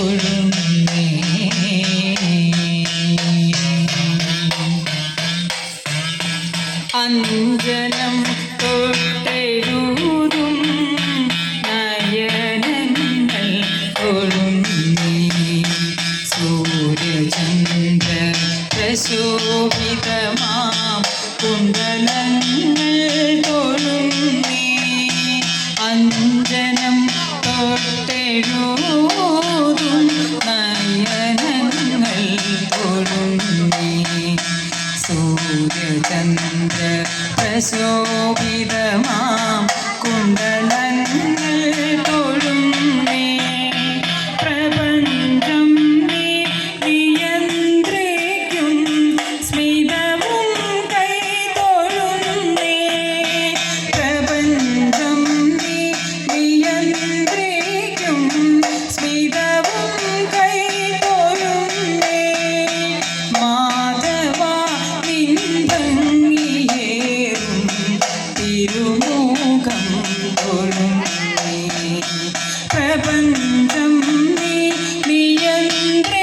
Lord. സൂര്യചന്ദ്ര പ്രശോഭിതമാ. കുണ്ടലങ്ങൾ പ്രപഞ്ചം നീ നീയന്ത്രേ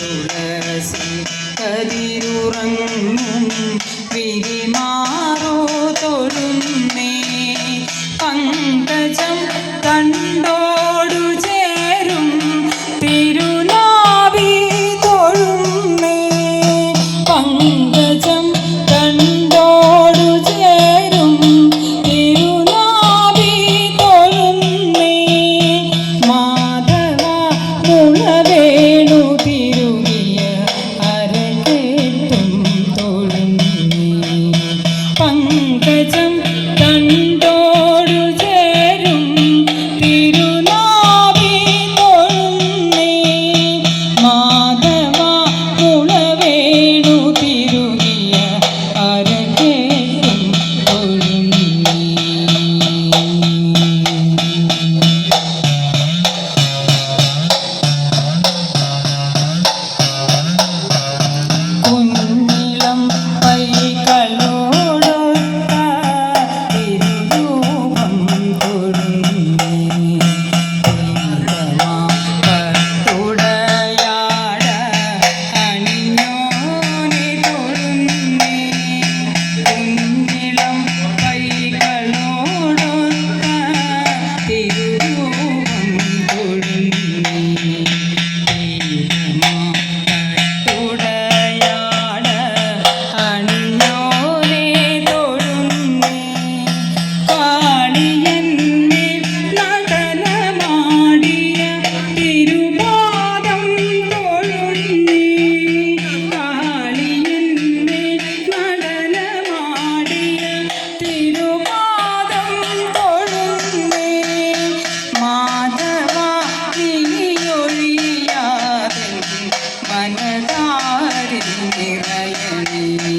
തുളസി കതിരുറങ്ങും വിരിമാ